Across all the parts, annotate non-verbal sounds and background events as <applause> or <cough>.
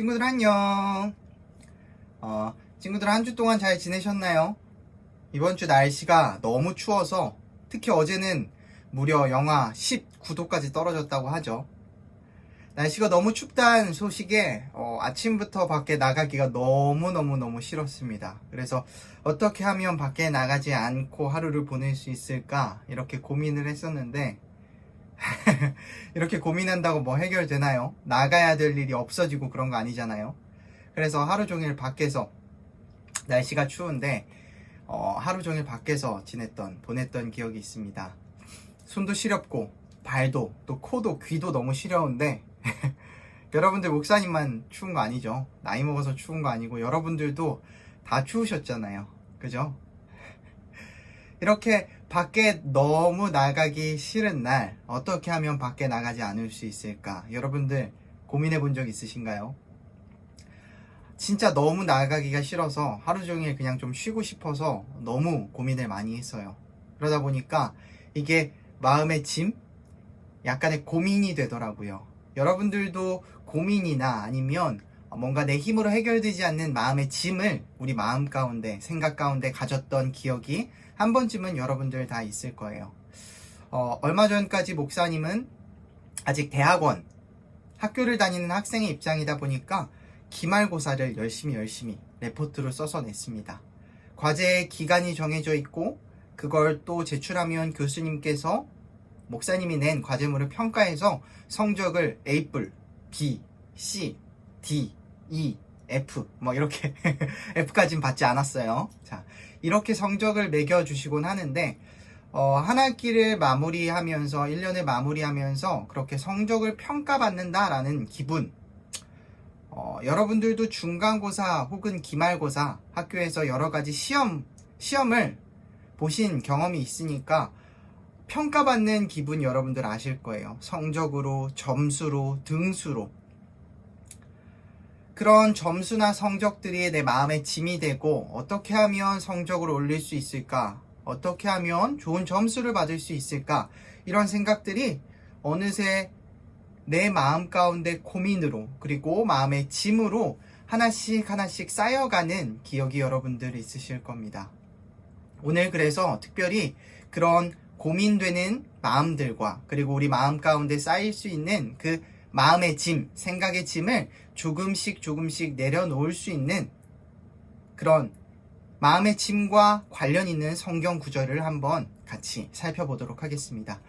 친구들 안녕. 어, 친구들 한 주 동안 잘 지내셨나요? 이번 주 날씨가 너무 추워서 특히 어제는 무려 영하 19도까지 떨어졌다고 하죠. 날씨가 너무 춥다는 소식에 어, 아침부터 밖에 나가기가 너무너무너무 싫었습니다. 그래서 어떻게 하면 밖에 나가지 않고 하루를 보낼 수 있을까 이렇게 고민을 했었는데 <laughs> 이렇게 고민한다고 뭐 해결되나요? 나가야 될 일이 없어지고 그런 거 아니잖아요. 그래서 하루 종일 밖에서 날씨가 추운데 어, 하루 종일 밖에서 지냈던 보냈던 기억이 있습니다. 손도 시렵고 발도 또 코도 귀도 너무 시려운데 <laughs> 여러분들 목사님만 추운 거 아니죠? 나이 먹어서 추운 거 아니고 여러분들도 다 추우셨잖아요. 그죠? <laughs> 이렇게 밖에 너무 나가기 싫은 날 어떻게 하면 밖에 나가지 않을 수 있을까? 여러분들 고민해 본 적 있으신가요? 진짜 너무 나가기가 싫어서 하루 종일 그냥 좀 쉬고 싶어서 너무 고민을 많이 했어요. 그러다 보니까 이게 마음의 짐? 약간의 고민이 되더라고요. 여러분들도 고민이나 아니면 뭔가 내 힘으로 해결되지 않는 마음의 짐을 우리 마음 가운데, 생각 가운데 가졌던 기억이 한 번쯤은 여러분들 다 있을 거예요. 어, 얼마 전까지 목사님은 아직 대학원, 학교를 다니는 학생의 입장이다 보니까 기말고사를 열심히 열심히 레포트로 써서 냈습니다. 과제의 기간이 정해져 있고 그걸 또 제출하면 교수님께서 목사님이 낸 과제물을 평가해서 성적을 A+, B, C, D, E, F 뭐 이렇게 <laughs> F까지는 받지 않았어요. 자 이렇게 성적을 매겨 주시곤 하는데 어, 한 학기를 마무리하면서 1년을 마무리하면서 그렇게 성적을 평가받는다라는 기분 어, 여러분들도 중간고사 혹은 기말고사 학교에서 여러 가지 시험 시험을 보신 경험이 있으니까 평가받는 기분 여러분들 아실 거예요. 성적으로, 점수로, 등수로. 그런 점수나 성적들이 내 마음에 짐이 되고 어떻게 하면 성적을 올릴 수 있을까? 어떻게 하면 좋은 점수를 받을 수 있을까? 이런 생각들이 어느새 내 마음 가운데 고민으로 그리고 마음의 짐으로 하나씩 하나씩 쌓여가는 기억이 여러분들 있으실 겁니다. 오늘 그래서 특별히 그런 고민되는 마음들과 그리고 우리 마음 가운데 쌓일 수 있는 그 마음의 짐, 생각의 짐을 조금씩 조금씩 내려놓을 수 있는 그런 마음의 짐과 관련 있는 성경 구절을 한번 같이 살펴보도록 하겠습니다.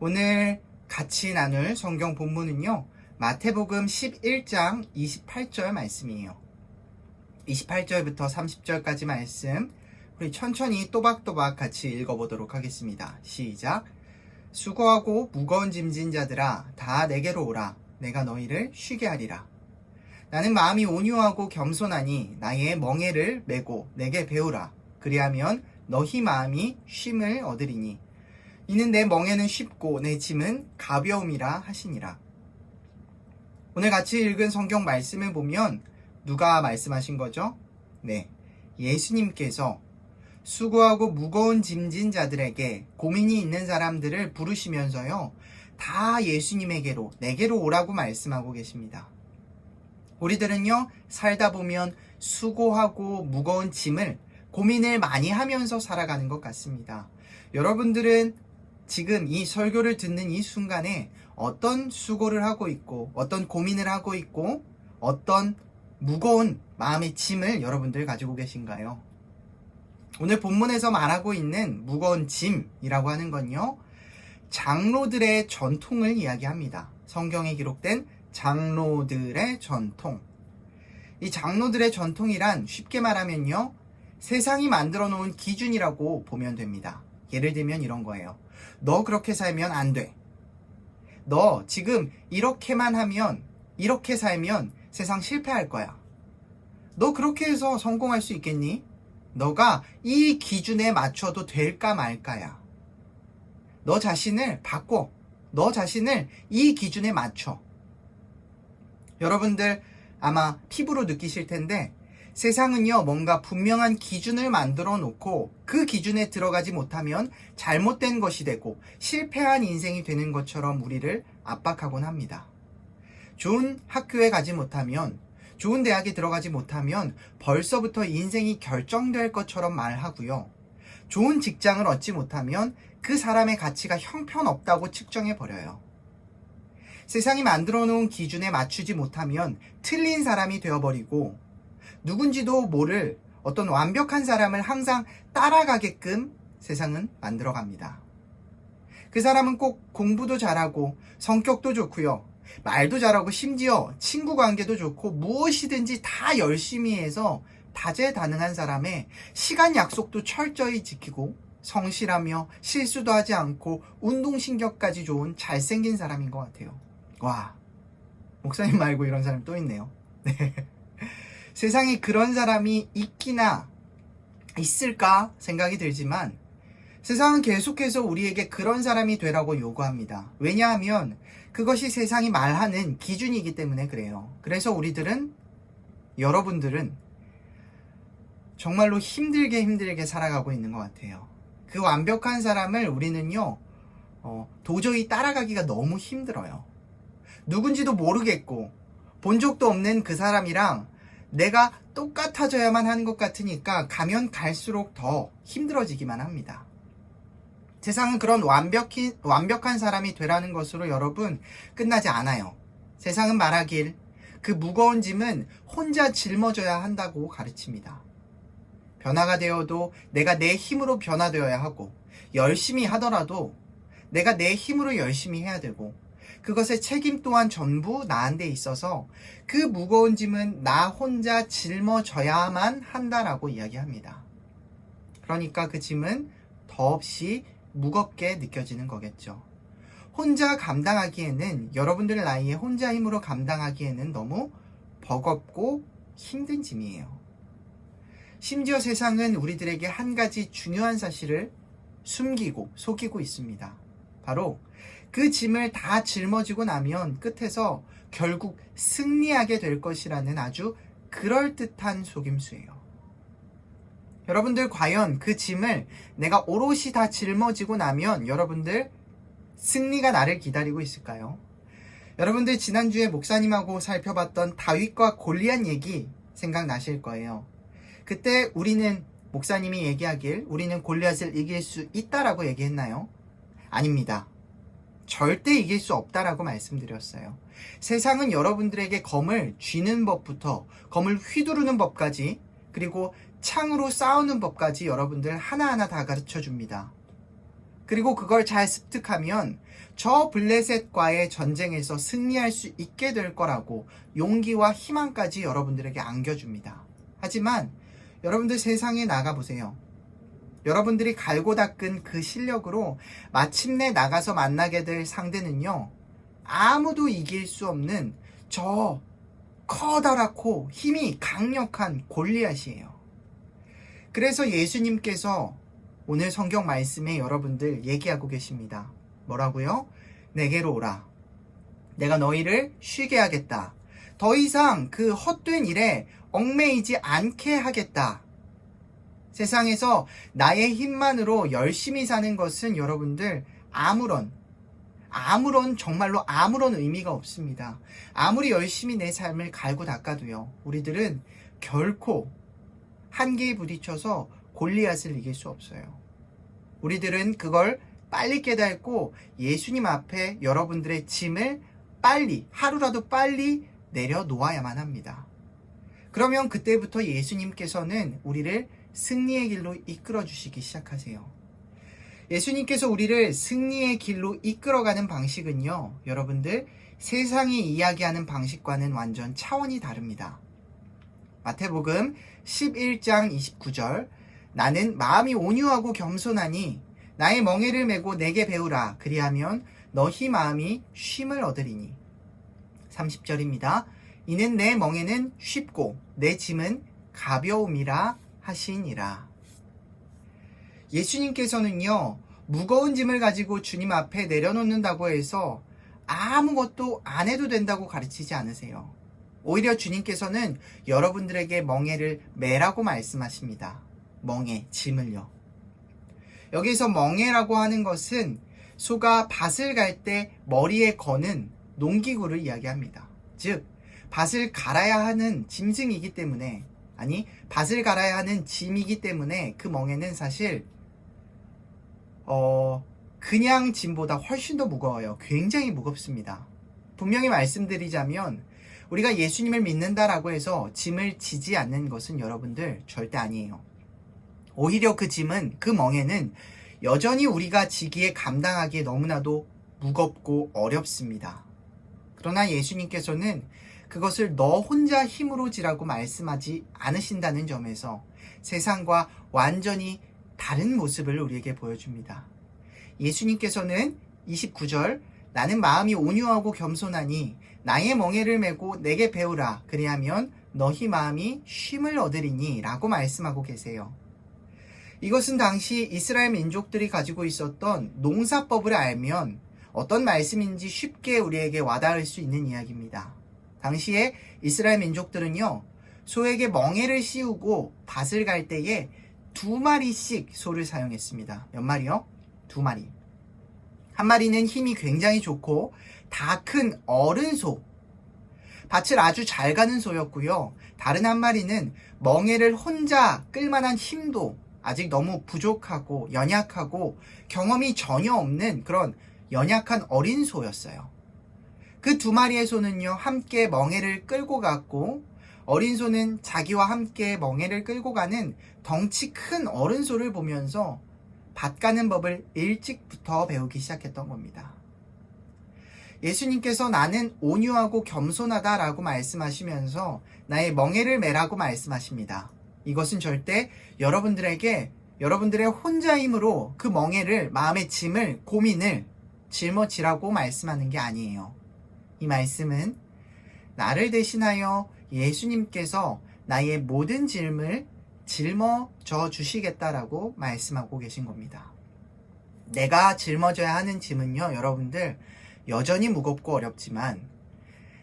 오늘 같이 나눌 성경 본문은요. 마태복음 11장 28절 말씀이에요. 28절부터 30절까지 말씀 우리 천천히 또박또박 같이 읽어보도록 하겠습니다. 시작. 수고하고 무거운 짐진 자들아 다 내게로 오라 내가 너희를 쉬게 하리라. 나는 마음이 온유하고 겸손하니 나의 멍에를 메고 내게 배우라. 그리하면 너희 마음이 쉼을 얻으리니 이는 내 멍에는 쉽고 내 짐은 가벼움이라 하시니라. 오늘 같이 읽은 성경 말씀을 보면 누가 말씀하신 거죠? 네. 예수님께서 수고하고 무거운 짐진 자들에게 고민이 있는 사람들을 부르시면서요. 다 예수님에게로, 내게로 오라고 말씀하고 계십니다. 우리들은요, 살다 보면 수고하고 무거운 짐을 고민을 많이 하면서 살아가는 것 같습니다. 여러분들은 지금 이 설교를 듣는 이 순간에 어떤 수고를 하고 있고, 어떤 고민을 하고 있고, 어떤 무거운 마음의 짐을 여러분들 가지고 계신가요? 오늘 본문에서 말하고 있는 무거운 짐이라고 하는 건요, 장로들의 전통을 이야기합니다. 성경에 기록된 장로들의 전통. 이 장로들의 전통이란 쉽게 말하면요, 세상이 만들어 놓은 기준이라고 보면 됩니다. 예를 들면 이런 거예요. 너 그렇게 살면 안 돼. 너 지금 이렇게만 하면, 이렇게 살면 세상 실패할 거야. 너 그렇게 해서 성공할 수 있겠니? 너가 이 기준에 맞춰도 될까 말까야. 너 자신을 바꿔. 너 자신을 이 기준에 맞춰. 여러분들 아마 피부로 느끼실 텐데 세상은요, 뭔가 분명한 기준을 만들어 놓고 그 기준에 들어가지 못하면 잘못된 것이 되고 실패한 인생이 되는 것처럼 우리를 압박하곤 합니다. 좋은 학교에 가지 못하면, 좋은 대학에 들어가지 못하면 벌써부터 인생이 결정될 것처럼 말하고요. 좋은 직장을 얻지 못하면 그 사람의 가치가 형편없다고 측정해 버려요. 세상이 만들어 놓은 기준에 맞추지 못하면 틀린 사람이 되어버리고 누군지도 모를 어떤 완벽한 사람을 항상 따라가게끔 세상은 만들어 갑니다. 그 사람은 꼭 공부도 잘하고 성격도 좋고요. 말도 잘하고 심지어 친구 관계도 좋고 무엇이든지 다 열심히 해서 다재다능한 사람의 시간 약속도 철저히 지키고 성실하며 실수도 하지 않고 운동신경까지 좋은 잘생긴 사람인 것 같아요. 와, 목사님 <laughs> 말고 이런 사람 또 있네요. <laughs> 네. 세상에 그런 사람이 있기나 있을까 생각이 들지만 세상은 계속해서 우리에게 그런 사람이 되라고 요구합니다. 왜냐하면 그것이 세상이 말하는 기준이기 때문에 그래요. 그래서 우리들은 여러분들은 정말로 힘들게 힘들게 살아가고 있는 것 같아요. 그 완벽한 사람을 우리는요, 어, 도저히 따라가기가 너무 힘들어요. 누군지도 모르겠고, 본 적도 없는 그 사람이랑 내가 똑같아져야만 하는 것 같으니까 가면 갈수록 더 힘들어지기만 합니다. 세상은 그런 완벽히, 완벽한 사람이 되라는 것으로 여러분 끝나지 않아요. 세상은 말하길 그 무거운 짐은 혼자 짊어져야 한다고 가르칩니다. 변화가 되어도 내가 내 힘으로 변화되어야 하고 열심히 하더라도 내가 내 힘으로 열심히 해야 되고 그것의 책임 또한 전부 나한테 있어서 그 무거운 짐은 나 혼자 짊어져야만 한다라고 이야기합니다. 그러니까 그 짐은 더없이 무겁게 느껴지는 거겠죠. 혼자 감당하기에는 여러분들 나이에 혼자 힘으로 감당하기에는 너무 버겁고 힘든 짐이에요. 심지어 세상은 우리들에게 한 가지 중요한 사실을 숨기고 속이고 있습니다. 바로 그 짐을 다 짊어지고 나면 끝에서 결국 승리하게 될 것이라는 아주 그럴듯한 속임수예요. 여러분들 과연 그 짐을 내가 오롯이 다 짊어지고 나면 여러분들 승리가 나를 기다리고 있을까요? 여러분들 지난주에 목사님하고 살펴봤던 다윗과 골리앗 얘기 생각나실 거예요. 그때 우리는 목사님이 얘기하길 우리는 골리앗을 이길 수 있다라고 얘기했나요? 아닙니다. 절대 이길 수 없다라고 말씀드렸어요. 세상은 여러분들에게 검을 쥐는 법부터 검을 휘두르는 법까지 그리고 창으로 싸우는 법까지 여러분들 하나하나 다 가르쳐 줍니다. 그리고 그걸 잘 습득하면 저 블레셋과의 전쟁에서 승리할 수 있게 될 거라고 용기와 희망까지 여러분들에게 안겨줍니다. 하지만 여러분들 세상에 나가보세요. 여러분들이 갈고 닦은 그 실력으로 마침내 나가서 만나게 될 상대는요, 아무도 이길 수 없는 저 커다랗고 힘이 강력한 골리앗이에요. 그래서 예수님께서 오늘 성경 말씀에 여러분들 얘기하고 계십니다. 뭐라고요? 내게로 오라. 내가 너희를 쉬게 하겠다. 더 이상 그 헛된 일에 얽매이지 않게 하겠다. 세상에서 나의 힘만으로 열심히 사는 것은 여러분들 아무런 아무런 정말로 아무런 의미가 없습니다. 아무리 열심히 내 삶을 갈고 닦아도요. 우리들은 결코 한계에 부딪혀서 골리앗을 이길 수 없어요. 우리들은 그걸 빨리 깨닫고 예수님 앞에 여러분들의 짐을 빨리 하루라도 빨리 내려놓아야만 합니다. 그러면 그때부터 예수님께서는 우리를 승리의 길로 이끌어 주시기 시작하세요. 예수님께서 우리를 승리의 길로 이끌어가는 방식은요, 여러분들 세상이 이야기하는 방식과는 완전 차원이 다릅니다. 마태복음 11장 29절 나는 마음이 온유하고 겸손하니 나의 멍에를 메고 내게 배우라 그리하면 너희 마음이 쉼을 얻으리니 30절입니다. 이는 내 멍에는 쉽고 내 짐은 가벼움이라 하시니라. 예수님께서는요, 무거운 짐을 가지고 주님 앞에 내려놓는다고 해서 아무것도 안 해도 된다고 가르치지 않으세요. 오히려 주님께서는 여러분들에게 멍에를 매라고 말씀하십니다. 멍에, 짐을요. 여기서 멍에라고 하는 것은 소가 밭을 갈 때 머리에 거는 농기구를 이야기합니다. 즉, 밭을 갈아야 하는 짐승이기 때문에 아니 밭을 갈아야 하는 짐이기 때문에 그 멍에는 사실 어 그냥 짐보다 훨씬 더 무거워요. 굉장히 무겁습니다. 분명히 말씀드리자면 우리가 예수님을 믿는다라고 해서 짐을 지지 않는 것은 여러분들 절대 아니에요. 오히려 그 짐은 그 멍에는 여전히 우리가 지기에 감당하기에 너무나도 무겁고 어렵습니다. 그러나 예수님께서는 그것을 너 혼자 힘으로 지라고 말씀하지 않으신다는 점에서 세상과 완전히 다른 모습을 우리에게 보여줍니다. 예수님께서는 29절 나는 마음이 온유하고 겸손하니 나의 멍에를 메고 내게 배우라 그리하면 너희 마음이 쉼을 얻으리니 라고 말씀하고 계세요. 이것은 당시 이스라엘 민족들이 가지고 있었던 농사법을 알면 어떤 말씀인지 쉽게 우리에게 와닿을 수 있는 이야기입니다. 당시에 이스라엘 민족들은요, 소에게 멍에를 씌우고 밭을 갈 때에 두 마리씩 소를 사용했습니다. 몇 마리요? 두 마리. 한 마리는 힘이 굉장히 좋고 다 큰 어른 소. 밭을 아주 잘 가는 소였고요. 다른 한 마리는 멍에를 혼자 끌만한 힘도 아직 너무 부족하고 연약하고 경험이 전혀 없는 그런 연약한 어린 소였어요. 그 두 마리의 소는요, 함께 멍에를 끌고 갔고, 어린 소는 자기와 함께 멍에를 끌고 가는 덩치 큰 어른 소를 보면서 밭 가는 법을 일찍부터 배우기 시작했던 겁니다. 예수님께서 나는 온유하고 겸손하다라고 말씀하시면서 나의 멍에를 매라고 말씀하십니다. 이것은 절대 여러분들에게 여러분들의 혼자 힘으로 그 멍에를 마음의 짐을 고민을 짊어지라고 말씀하는 게 아니에요. 이 말씀은 나를 대신하여 예수님께서 나의 모든 짐을 짊어져 주시겠다라고 말씀하고 계신 겁니다. 내가 짊어져야 하는 짐은요, 여러분들 여전히 무겁고 어렵지만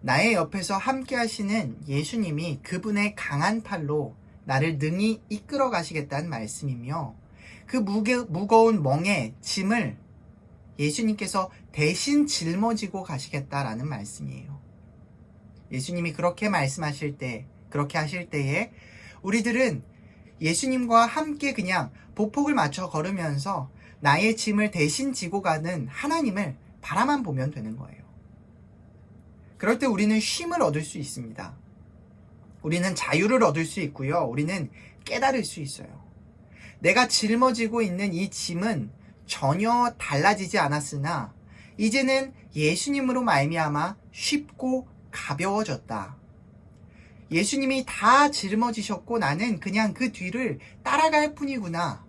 나의 옆에서 함께 하시는 예수님이 그분의 강한 팔로 나를 능히 이끌어 가시겠다는 말씀이며 그 무게, 무거운 멍에 짐을 예수님께서 대신 짊어지고 가시겠다라는 말씀이에요. 예수님이 그렇게 말씀하실 때, 그렇게 하실 때에 우리들은 예수님과 함께 그냥 보폭을 맞춰 걸으면서 나의 짐을 대신 지고 가는 하나님을 바라만 보면 되는 거예요. 그럴 때 우리는 쉼을 얻을 수 있습니다. 우리는 자유를 얻을 수 있고요. 우리는 깨달을 수 있어요. 내가 짊어지고 있는 이 짐은 전혀 달라지지 않았으나 이제는 예수님으로 말미암아 쉽고 가벼워졌다. 예수님이 다 짊어지셨고 나는 그냥 그 뒤를 따라갈 뿐이구나.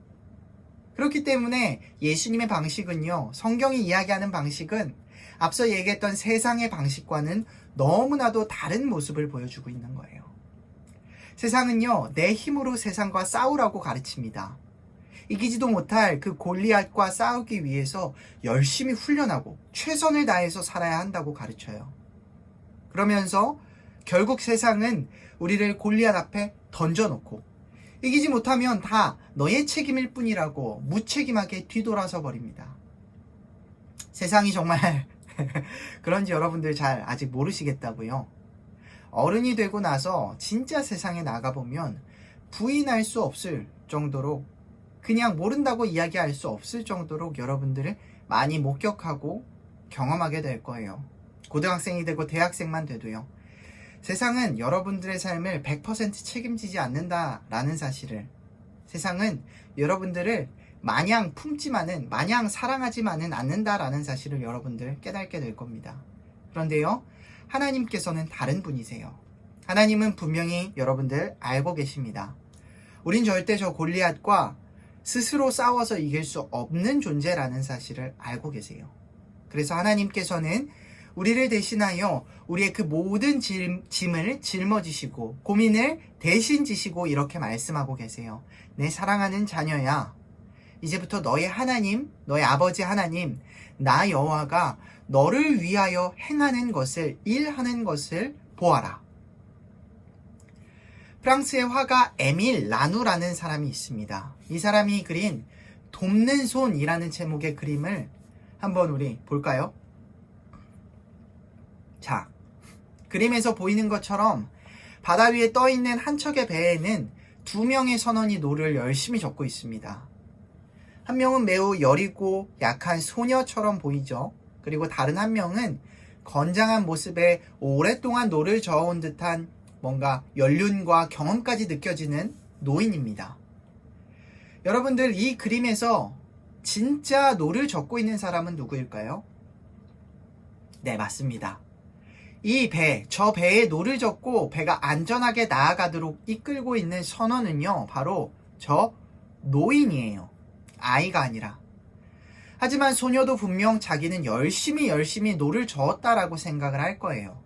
그렇기 때문에 예수님의 방식은요, 성경이 이야기하는 방식은 앞서 얘기했던 세상의 방식과는 너무나도 다른 모습을 보여주고 있는 거예요. 세상은요, 내 힘으로 세상과 싸우라고 가르칩니다. 이기지도 못할 그 골리앗과 싸우기 위해서 열심히 훈련하고 최선을 다해서 살아야 한다고 가르쳐요. 그러면서 결국 세상은 우리를 골리앗 앞에 던져놓고 이기지 못하면 다 너의 책임일 뿐이라고 무책임하게 뒤돌아서 버립니다. 세상이 정말 <laughs> 그런지 여러분들 잘 아직 모르시겠다고요. 어른이 되고 나서 진짜 세상에 나가보면 부인할 수 없을 정도로 그냥 모른다고 이야기할 수 없을 정도로 여러분들을 많이 목격하고 경험하게 될 거예요. 고등학생이 되고 대학생만 돼도요. 세상은 여러분들의 삶을 100% 책임지지 않는다라는 사실을 세상은 여러분들을 마냥 품지만은 마냥 사랑하지만은 않는다라는 사실을 여러분들 깨닫게 될 겁니다. 그런데요. 하나님께서는 다른 분이세요. 하나님은 분명히 여러분들 알고 계십니다. 우린 절대 저 골리앗과 스스로 싸워서 이길 수 없는 존재라는 사실을 알고 계세요. 그래서 하나님께서는 우리를 대신하여 우리의 그 모든 짐, 짐을 짊어지시고 고민을 대신 지시고 이렇게 말씀하고 계세요. 내 사랑하는 자녀야. 이제부터 너의 하나님, 너의 아버지 하나님, 나 여호와가 너를 위하여 행하는 것을 일하는 것을 보아라. 프랑스의 화가 에밀 라누라는 사람이 있습니다. 이 사람이 그린 돕는 손이라는 제목의 그림을 한번 우리 볼까요? 자, 그림에서 보이는 것처럼 바다 위에 떠 있는 한 척의 배에는 두 명의 선원이 노를 열심히 젓고 있습니다. 한 명은 매우 여리고 약한 소녀처럼 보이죠. 그리고 다른 한 명은 건장한 모습에 오랫동안 노를 저어온 듯한 뭔가 연륜과 경험까지 느껴지는 노인입니다. 여러분들 이 그림에서 진짜 노를 젓고 있는 사람은 누구일까요? 네, 맞습니다. 이 배, 저 배에 노를 젓고 배가 안전하게 나아가도록 이끌고 있는 선원은요, 바로 저 노인이에요. 아이가 아니라. 하지만 소녀도 분명 자기는 열심히 열심히 노를 저었다라고 생각을 할 거예요.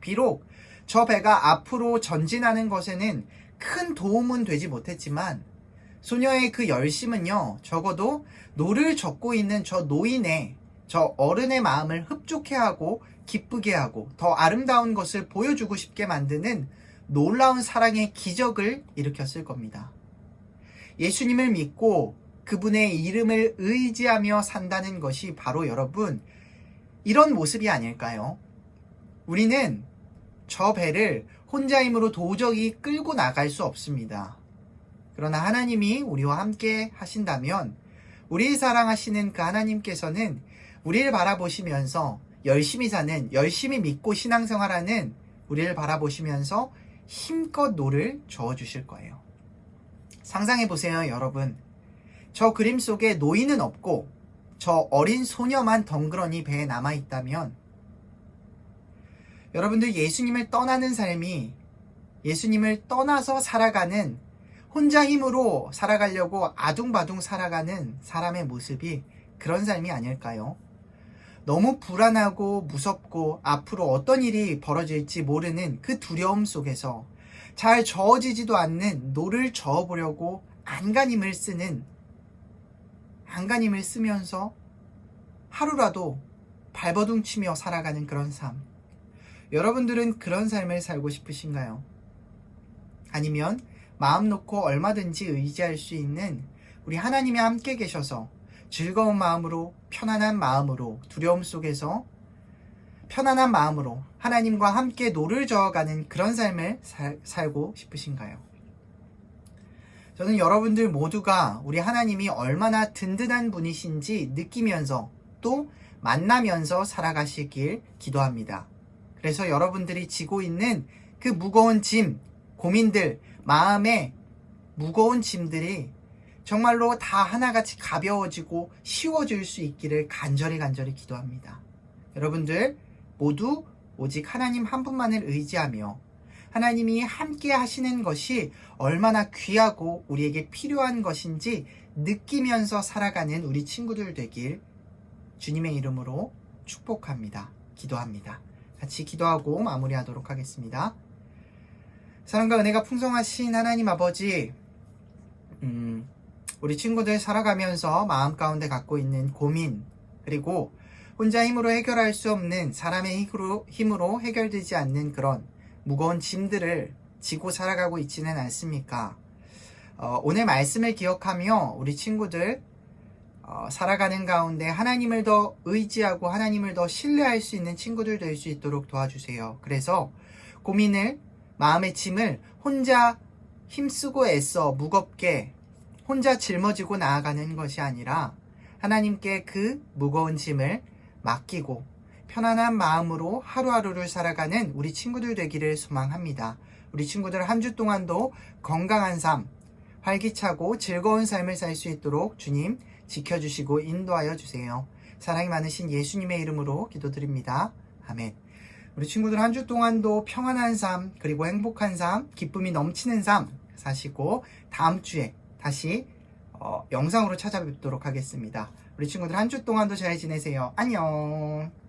비록 저 배가 앞으로 전진하는 것에는 큰 도움은 되지 못했지만 소녀의 그 열심은요, 적어도 노를 젓고 있는 저 노인의, 저 어른의 마음을 흡족해 하고 기쁘게 하고 더 아름다운 것을 보여주고 싶게 만드는 놀라운 사랑의 기적을 일으켰을 겁니다. 예수님을 믿고 그분의 이름을 의지하며 산다는 것이 바로 여러분, 이런 모습이 아닐까요? 우리는 저 배를 혼자 힘으로 도저히 끌고 나갈 수 없습니다. 그러나 하나님이 우리와 함께 하신다면 우리를 사랑하시는 그 하나님께서는 우리를 바라보시면서 열심히 사는, 열심히 믿고 신앙생활하는 우리를 바라보시면서 힘껏 노를 저어주실 거예요. 상상해 보세요, 여러분. 저 그림 속에 노인은 없고 저 어린 소녀만 덩그러니 배에 남아있다면 여러분들 예수님을 떠나는 삶이 예수님을 떠나서 살아가는 혼자 힘으로 살아가려고 아둥바둥 살아가는 사람의 모습이 그런 삶이 아닐까요? 너무 불안하고 무섭고 앞으로 어떤 일이 벌어질지 모르는 그 두려움 속에서 잘 저어지지도 않는 노를 저어보려고 안간힘을 쓰는 안간힘을 쓰면서 하루라도 발버둥 치며 살아가는 그런 삶. 여러분들은 그런 삶을 살고 싶으신가요? 아니면 마음 놓고 얼마든지 의지할 수 있는 우리 하나님이 함께 계셔서 즐거운 마음으로 편안한 마음으로 두려움 속에서 편안한 마음으로 하나님과 함께 노를 저어가는 그런 삶을 살, 살고 싶으신가요? 저는 여러분들 모두가 우리 하나님이 얼마나 든든한 분이신지 느끼면서 또 만나면서 살아가시길 기도합니다. 그래서 여러분들이 지고 있는 그 무거운 짐, 고민들, 마음의 무거운 짐들이 정말로 다 하나같이 가벼워지고 쉬워질 수 있기를 간절히 간절히 기도합니다. 여러분들 모두 오직 하나님 한 분만을 의지하며 하나님이 함께 하시는 것이 얼마나 귀하고 우리에게 필요한 것인지 느끼면서 살아가는 우리 친구들 되길 주님의 이름으로 축복합니다. 기도합니다. 같이 기도하고 마무리하도록 하겠습니다. 사랑과 은혜가 풍성하신 하나님 아버지, 음, 우리 친구들 살아가면서 마음 가운데 갖고 있는 고민, 그리고 혼자 힘으로 해결할 수 없는 사람의 힘으로, 해결되지 않는 그런 무거운 짐들을 지고 살아가고 있지는 않습니까? 어, 오늘 말씀을 기억하며 우리 친구들 어, 살아가는 가운데 하나님을 더 의지하고 하나님을 더 신뢰할 수 있는 친구들 될 수 있도록 도와주세요. 그래서 고민을 마음의 짐을 혼자 힘쓰고 애써 무겁게 혼자 짊어지고 나아가는 것이 아니라 하나님께 그 무거운 짐을 맡기고 편안한 마음으로 하루하루를 살아가는 우리 친구들 되기를 소망합니다. 우리 친구들 한 주 동안도 건강한 삶, 활기차고 즐거운 삶을 살 수 있도록 주님 지켜주시고 인도하여 주세요. 사랑이 많으신 예수님의 이름으로 기도드립니다. 아멘. 우리 친구들 한 주 동안도 평안한 삶, 그리고 행복한 삶, 기쁨이 넘치는 삶 사시고 다음 주에 다시 어, 영상으로 찾아뵙도록 하겠습니다. 우리 친구들 한 주 동안도 잘 지내세요. 안녕.